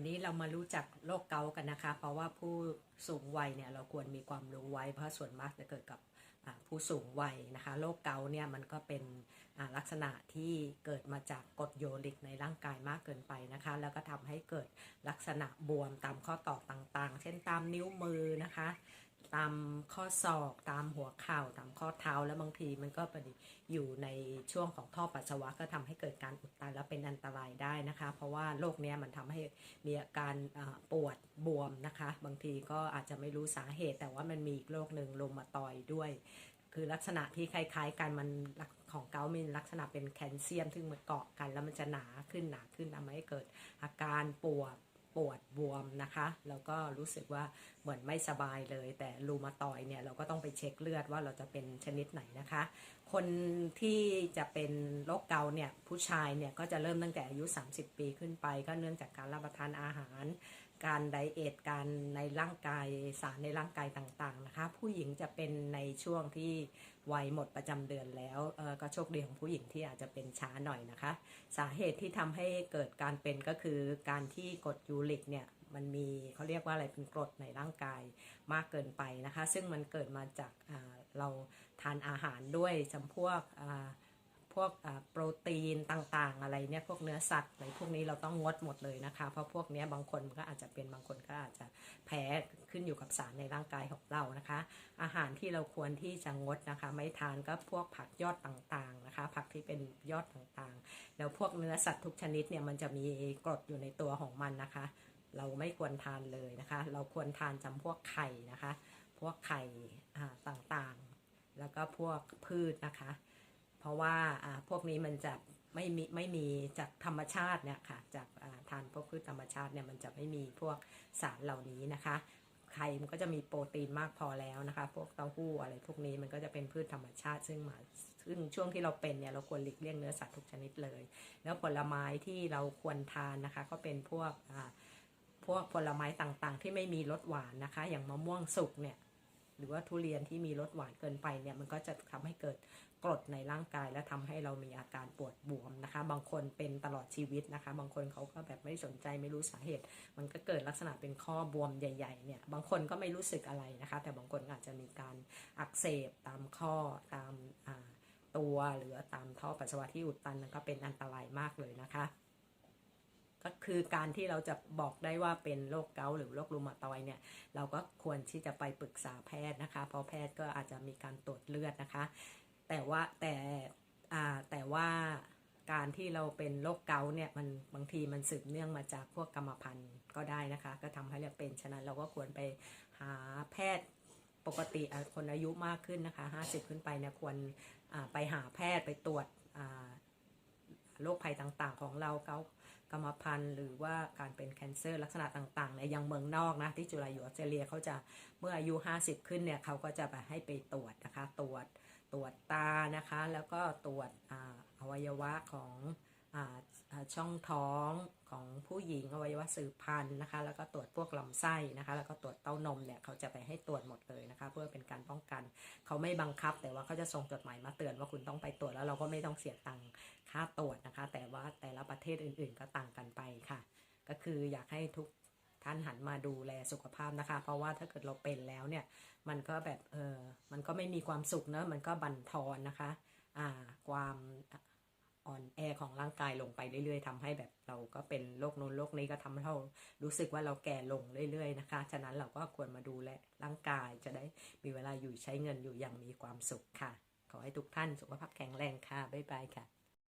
วันนี้เรามารู้จักโรคเกาต์กันนะคะ เพราะว่าผู้สูงวัยเนี่ยเราควรมีความรู้ไว้เพราะส่วนมากจะเกิดกับผู้สูงวัยนะคะโรคเกาต์เนี่ยมันก็เป็นลักษณะที่เกิดมาจากกรดโยลิกในร่างกายมากเกินไปนะคะ แล้วก็ทำให้เกิดลักษณะบวมตามข้อต่อต่างๆ เช่นตามนิ้วมือนะคะ ตามข้อศอกตามหัวเข่าตามข้อเท้าแล้วบางทีมันก็ไปอยู่ในช่วงของท่อปัสสาวะก็ทำให้เกิดการอุดตันและเป็นอันตรายได้นะคะ เพราะว่าโรคเนี้ยมันทำให้มีอาการปวดบวมนะคะ บางทีก็อาจจะไม่รู้สาเหตุ แต่ว่ามันมีอีกโรคหนึ่งโรมาตอยด้วย คือลักษณะที่คล้าย ๆกันมันของเกาต์มีลักษณะเป็นแคลเซียมซึ่งมันเกาะกัน แล้วมันจะหนาขึ้นหนาขึ้นทำให้เกิดอาการปวด ปวดบวมนะคะ แล้วก็รู้สึกว่าเหมือนไม่สบายเลย แต่รูมาตอยเนี่ยเราก็ต้องไปเช็คเลือดว่าเราจะเป็นชนิดไหนนะคะ คนที่จะเป็นโรคเกาเนี่ยผู้ชายเนี่ยก็จะเริ่มตั้งแต่อายุ 30 ปีขึ้นไป ก็เนื่องจากการรับประทานอาหาร การไดเอทการในร่างกายสารในร่างกายต่างๆนะคะ ผู้หญิงจะเป็นในช่วงที่วัยหมดประจำเดือนแล้วก็โชคดีของผู้หญิงที่อาจจะเป็นช้าหน่อยนะคะ สาเหตุที่ทำให้เกิดการเป็นก็คือการที่กรดยูริกเนี่ยมันมีเขาเรียกว่าอะไรเป็นกรดในร่างกายมากเกินไปนะคะ ซึ่งมันเกิดมาจากเราทานอาหารด้วยจำพวกอ พวกโปรตีนต่างๆ อะไรเนี่ยพวกเนื้อสัตว์อะไรพวกนี้เราต้องงดหมดเลยนะคะ เพราะพวกนี้บางคนมันก็อาจจะเป็นบางคนก็อาจจะแพ้ขึ้นอยู่กับสารในร่างกายของเรานะคะ อาหารที่เราควรที่จะงดนะคะ ไม่ทานก็พวกผักยอดต่างๆนะคะ ผักที่เป็นยอดต่างๆ แล้วพวกเนื้อสัตว์ทุกชนิดเนี่ยมันจะมีกรดอยู่ในตัวของมันนะคะ เราไม่ควรทานเลยนะคะ เราควรทานจำพวกไข่นะคะ พวกไข่ต่างๆ แล้วก็พวกพืชนะคะ เพราะว่าพวกนี้มันจะไม่มีไม่มีจากธรรมชาติเนี่ยค่ะจากทานพวกพืชธรรมชาติเนี่ยมันจะไม่มีพวกสารเหล่านี้นะคะไข่มันก็จะมีโปรตีนมากพอแล้วนะคะ พวกเต้าหู้อะไรพวกนี้มันก็จะเป็นพืชธรรมชาติ ซึ่งมาซึ่งช่วงที่เราเป็นเนี่ยเราควรหลีกเลี่ยงเนื้อสัตว์ทุกชนิดเลย แล้วผลไม้ที่เราควรทานนะคะก็เป็นพวกพวกผลไม้ต่างๆ ที่ไม่มีรสหวานนะคะ อย่างมะม่วงสุกเนี่ย หรือว่าทุเรียนที่มีรสหวานเกินไปเนี่ยมันก็จะทำให้เกิดกรดในร่างกาย และทำให้เรามีอาการปวดบวมนะคะ บางคนเป็นตลอดชีวิตนะคะ บางคนเขาก็แบบไม่สนใจไม่รู้สาเหตุ มันก็เกิดลักษณะเป็นข้อบวมใหญ่ๆเนี่ยบางคนก็ไม่รู้สึกอะไรนะคะ แต่บางคนอาจจะมีการอักเสบตามข้อตามตัวหรือตามท่อปัสสาวะที่อุดตันนั่นก็เป็นอันตรายมากเลยนะคะ ก็คือการที่เราจะบอกได้ว่าเป็นโรคเกาต์หรือโรครูมาตอยเนี่ย เราก็ควรที่จะไปปรึกษาแพทย์นะคะ เพราะแพทย์ก็อาจจะมีการตรวจเลือดนะคะ แต่ว่าแต่แต่ว่าการที่เราเป็นโรคเกาต์เนี่ยมันบางทีมันสืบเนื่องมาจากพวกกรรมพันธุ์ก็ได้นะคะ ก็ทำให้เราเป็นฉะนั้นเราก็ควรไปหาแพทย์ปกติคนอายุมากขึ้นนะคะ 50 ขึ้นไปเนี่ยควรไปหาแพทย์ไปตรวจโรคภัยต่างๆ ของเราเกา กรรมพันธุ์หรือว่าการเป็นแคนเซอร์ลักษณะต่างๆในยังเมืองนอกนะที่จุฬาอยู่ออสเตรเลียเขาจะเมื่ออายุ 50 ขึ้นเนี่ยเขาก็จะไปให้ไปตรวจนะคะ ตรวจตรวจตานะคะ แล้วก็ตรวจออวัยวะของอช่องท้องของผู้หญิงอวัยวะสืบพันธุ์นะคะ แล้วก็ตรวจพวกลำไส้นะคะ แล้วก็ตรวจเต้านมเนี่ยเขาจะไปให้ตรวจหมดเลยนะคะ เพื่อเป็นการป้องกัน เขาไม่บังคับแต่ว่าเขาจะส่งจดหมายมาเตือนว่าคุณต้องไปตรวจแล้วเราก็ไม่ต้องเสียตังค่าตรวจนะคะ แต่ว่าแต่ละประเทศอื่นๆ ก็ต่างกันไปค่ะ ก็คืออยากให้ทุกท่านหันมาดูแลสุขภาพนะคะ เพราะว่าถ้าเกิดเราเป็นแล้วเนี่ย มันก็แบบเออมันก็ไม่มีความสุขเนอะมันก็บั่นทอนนะคะอ่าความอ่อนแอของร่างกายลงไปเรื่อยๆทำให้แบบเราก็เป็นโรคโน้นโรคนี้ก็ทำให้เรารู้สึกว่าเราแก่ลงเรื่อยๆนะคะ ฉะนั้นเราก็ควรมาดูแลร่างกายจะได้มีเวลาอยู่ใช้เงินอยู่อย่างมีความสุขค่ะ ขอให้ทุกท่านสุขภาพแข็งแรงค่ะ บ๊ายบายค่ะ